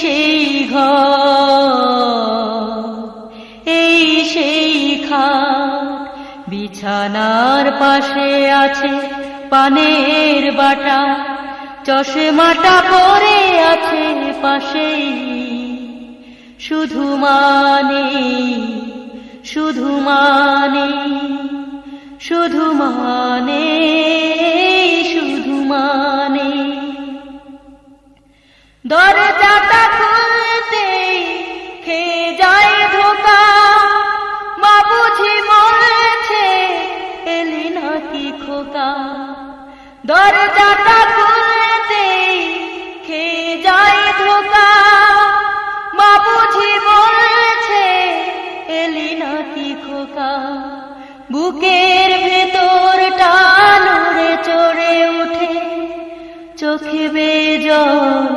সেই ঘর, এই সেই খাট, বিছানার পাশে আছে পানের বাটা, চশমাটা পরে আছে পাশেই। শুধু মানে শুধু মানে শুধু মানে শুধু মানে দরজাটা খোকা দরজাটা খুলতে খেয়ে যায় ধোকা? মা বুঝি বলছে, এলি নাকি খোকা? বুকের ভেতর টানুরে চড়ে উঠে, চোখে বেজল